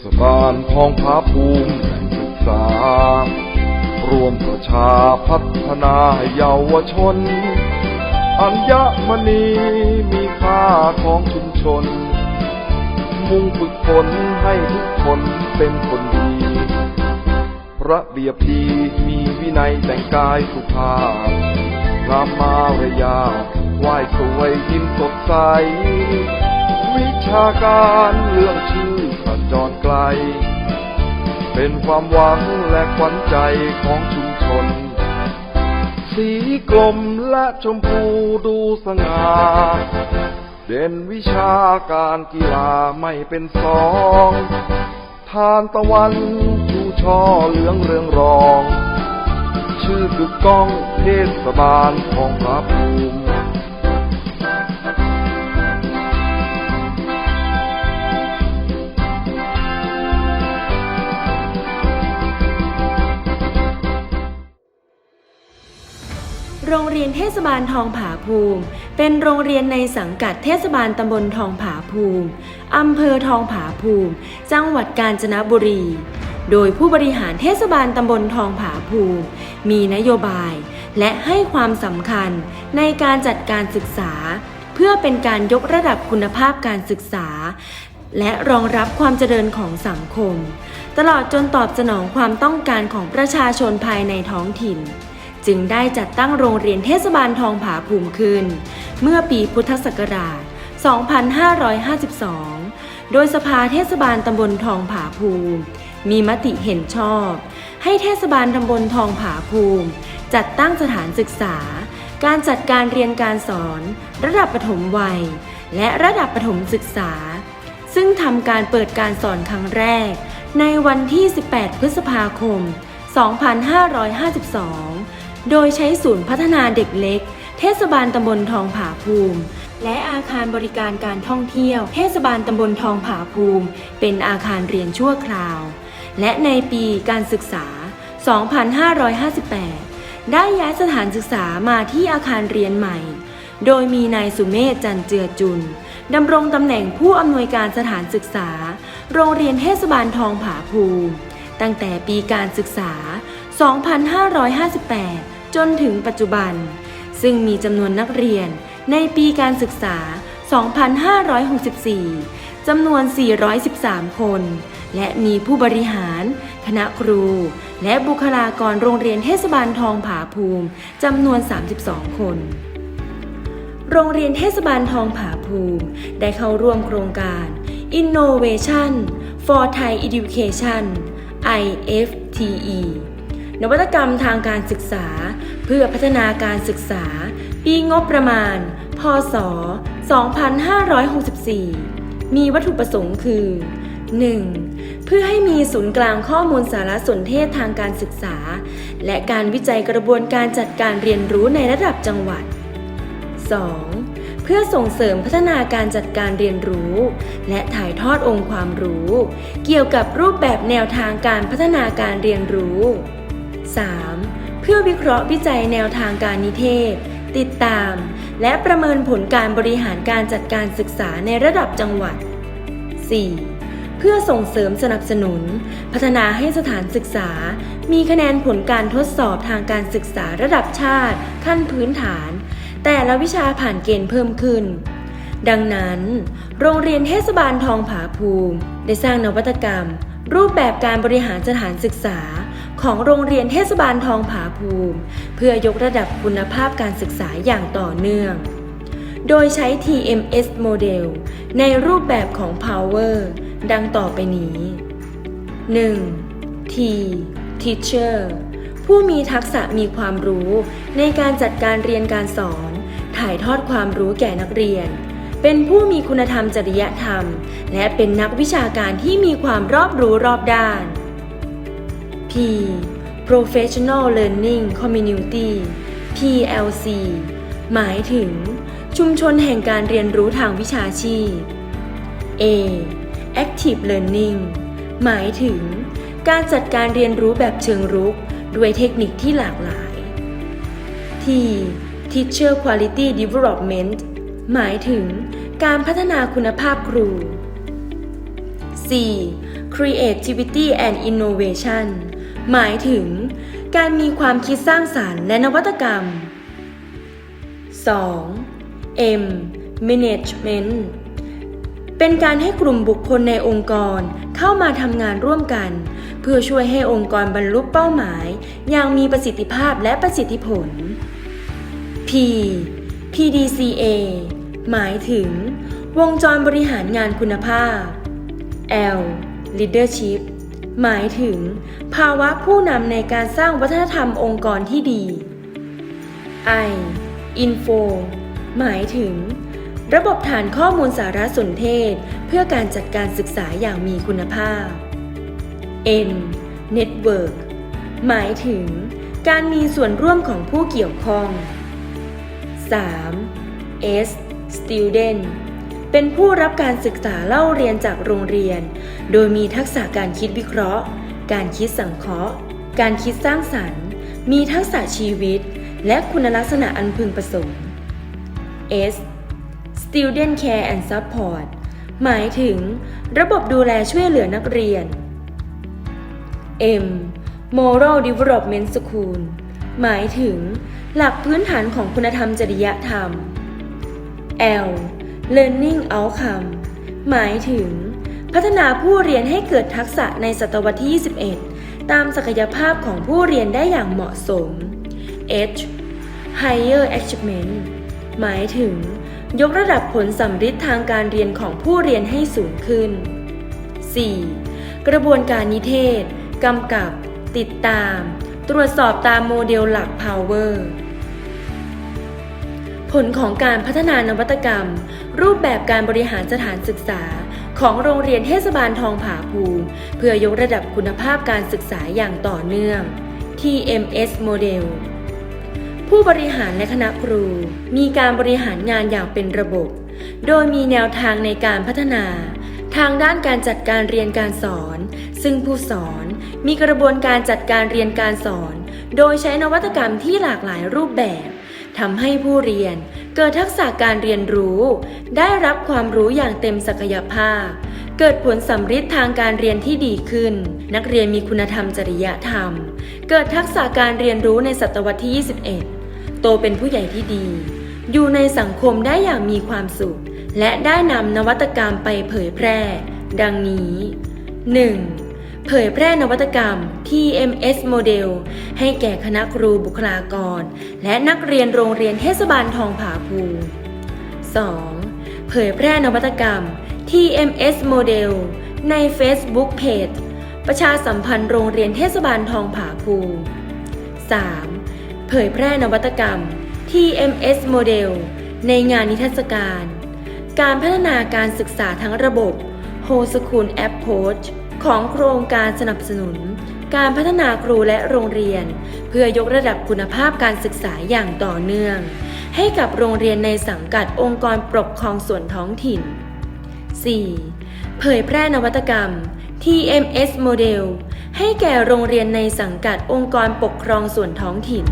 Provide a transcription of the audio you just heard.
ศบาลทองผาภูมิแห่งศึกษา รวมประชาพัฒนาให้เยาวชน อัญมณีมีค่าของชุมชน มุ่งฝึกฝนให้ทุกคนเป็นคนดีระเบียบดีมีวินัยแต่งกายสุภาพงามมารยาไหว้สวยยิ้มสดใส วิชาการเรื่องชื่อสัญจรไกล เป็นความหวังและขวัญใจของชุมชน สีกลมและชมพูดูสง่าเด่นวิชาการกีฬาไม่เป็นสองทานตะวันชูช่อเหลืองเรืองรอง ชื่อกึกก้องเทศบาลของพระภูมิ เรียนเทศบาลทองผาภูมิ เป็นโรงเรียนในสังกัดเทศบาลตำบลทองผาภูมิ อำเภอทองผาภูมิ จังหวัดกาญจนบุรี โดยผู้บริหารเทศบาลตำบลทองผาภูมิ มีนโยบาย และให้ความสำคัญในการจัดการศึกษา เพื่อเป็นการยกระดับคุณภาพการศึกษา และรองรับความเจริญของสังคม ตลอดจนตอบสนองความต้องการของประชาชนภายในท้องถิ่น จึงได้จัดตั้งโรงเรียนเทศบาลทองผาภูมิขึ้น เมื่อปีพุทธศักราช 2552 โดยสภาเทศบาลตำบลทองผาภูมิ มีมติเห็นชอบ ให้เทศบาลตำบลทองผาภูมิ จัดตั้งสถานศึกษา การจัดการเรียนการสอน ระดับปฐมวัย และระดับประถมศึกษา ซึ่งทำการเปิดการสอนครั้งแรก ในวันที่ 18 พฤษภาคม 2552 โดยใช้ศูนย์พัฒนาเด็กเล็ก เทศบาลตำบลทองผาภูมิ และอาคารบริการการท่องเที่ยว เทศบาลตำบลทองผาภูมิ เป็นอาคารเรียนชั่วคราว และในปีการศึกษา 2558 ได้ย้ายสถานศึกษามาที่อาคารเรียนใหม่ โดยมีนายสุเมธจันเจือจุนดำรงตำแหน่งผู้อำนวยการสถานศึกษา โรงเรียนเทศบาลทองผาภูมิ ตั้งแต่ปีการศึกษา 2558 จนถึงปัจจุบัน ซึ่งมีจำนวนนักเรียนในปีการศึกษา 2564 จำนวน 413 คน และมีผู้บริหาร คณะครู และบุคลากรโรงเรียนเทศบาลทองผาภูมิ จำนวน 32 คนโรงเรียนเทศบาลทองผาภูมิ ได้เข้าร่วมโครงการ Innovation for Thai Education IFTE นวัตกรรมทางการศึกษา เพื่อพัฒนาการศึกษา ปีงบประมาณ พศ 2564 มีวัตถุประสงค์คือ 1. เพื่อให้มีศูนย์กลางข้อมูลสารสนเทศทางการศึกษา และการวิจัยกระบวนการจัดการเรียนรู้ในระดับจังหวัด 2. เพื่อส่งเสริมพัฒนาการจัดการเรียนรู้ และถ่ายทอดองค์ความรู้ เกี่ยวกับรูปแบบแนวทางการพัฒนาการเรียนรู้ 3. เพื่อวิเคราะห์วิจัยแนวทางการนิเทศ ติดตาม และประเมินผลการบริหารการจัดการศึกษาในระดับจังหวัด 4. เพื่อส่งเสริมสนับสนุน พัฒนาให้สถานศึกษา มีคะแนนผลการทดสอบทางการศึกษาระดับชาติ ขั้นพื้นฐาน แต่ละวิชาผ่านเกณฑ์เพิ่มขึ้น ดังนั้น โรงเรียนเทศบาลทองผาภูมิ ได้สร้างนวัตกรรม รูปแบบการบริหารสถานศึกษา ของโรงเรียนเทศบาลทองผาภูมิ เพื่อยกระดับคุณภาพการศึกษาอย่างต่อเนื่อง โดยใช้ TMS โมเดลในรูปแบบของ Power ดังต่อไปนี้ 1. T Teacher ผู้มีทักษะมีความรู้ในการจัดการเรียนการสอน ถ่ายทอดความรู้แก่นักเรียน เป็นผู้มีคุณธรรมจริยธรรม และเป็นนักวิชาการที่มีความรอบรู้รอบด้าน Professional Learning Community PLC หมายถึง ชุมชนแห่งการเรียนรู้ทางวิชาชีพ A Active Learning หมายถึง การจัดการเรียนรู้แบบเชิงรุก ด้วยเทคนิคที่หลากหลาย T Teacher Quality Development หมายถึง การพัฒนาคุณภาพครู C Creativity and Innovation หมายถึง การมีความคิดสร้างสารรค์และนวัตกรรม 2. M Management เป็นการให้กลุ่มบุคคลในองค์กรเข้ามาทำงานร่วมกัน เพื่อช่วยให้องค์กรบรรลุเป้าหมาย อย่างมีประสิทธิภาพและประสิทธิผล P PDCA หมายถึง วงจรบริหารงานคุณภาพ L Leadership หมายถึง ภาวะผู้นำในการสร้างวัฒนธรรมองค์กรที่ดี I Info หมายถึง ระบบฐานข้อมูลสารสนเทศ เพื่อการจัดการศึกษาอย่างมีคุณภาพ N Network หมายถึง การมีส่วนร่วมของผู้เกี่ยวข้อง 3. S Student เป็นผู้รับการศึกษาเล่าเรียนจากโรงเรียน โดยมีทักษะการคิดวิเคราะห์ การคิดสังเคราะห์ การคิดสร้างสรรค์ มีทักษะชีวิต และคุณลักษณะอันพึงประสงค์ S Student Care and Support หมายถึง ระบบดูแลช่วยเหลือนักเรียน M Moral Development School หมายถึง หลักพื้นฐานของคุณธรรมจริยธรรม L Learning Outcome หมายถึง พัฒนาผู้เรียนให้เกิดทักษะในศตวรรษที่ 21 ตามศักยภาพของผู้เรียนได้อย่างเหมาะสม H Higher Achievement หมายถึง ยกระดับผลสำฤทธิ์ทางการเรียนของผู้เรียนให้สูงขึ้น 4. กระบวนการนิเทศ กำกับ ติดตาม ตรวจสอบตามโมเดลหลัก Power ผลของการพัฒนานวัตกรรม รูปแบบการบริหารสถานศึกษา ของโรงเรียนเทศบาลทองผาภูมิ เพื่อยกระดับคุณภาพการศึกษาอย่างต่อเนื่อง TMS Model ผู้บริหารและคณะครู มีการบริหารงานอย่างเป็นระบบ โดยมีแนวทางในการพัฒนา ทางด้านการจัดการเรียนการสอน ซึ่งผู้สอนมีกระบวนการจัดการเรียนการสอน โดยใช้นวัตกรรมที่หลากหลายรูปแบบ ทำให้ผู้เรียนเกิดทักษะการเรียนรู้ ได้รับความรู้อย่างเต็มศักยภาพ เกิดผลสำฤทธิ์ทางการเรียนที่ดีขึ้น นักเรียนมีคุณธรรมจริยธรรม เกิดทักษะการเรียนรู้ในศตวรรษที่ 21 โตเป็นผู้ใหญ่ที่ดี อยู่ในสังคมได้อย่างมีความสุข และได้นำนวัตกรรมไปเผยแพร่ ดังนี้ 1. เผยแพร่นวัตกรรม TMS Model ให้แก่คณะครูบุคลากร และนักเรียนโรงเรียนเทศบาลทองผาภูมิ 2. เผยแพร่นวัตกรรม TMS Model ใน Facebook Page ประชาสัมพันธ์โรงเรียนเทศบาลทองผาภูมิ 3. เผยแพร่นวัตกรรม TMS Model ในงานนิทรรศการ การพัฒนาการศึกษาทั้งระบบ Whole School Approach ของโครงการสนับสนุน การพัฒนาครูและโรงเรียน เพื่อยกระดับคุณภาพการศึกษาอย่างต่อเนื่อง ให้กับโรงเรียนในสังกัดองค์กรปกครองส่วนท้องถิ่น 4. เผยแพร่นวัตกรรม TMS Model ให้แก่โรงเรียนในสังกัดองค์กรปกครองส่วนท้องถิ่น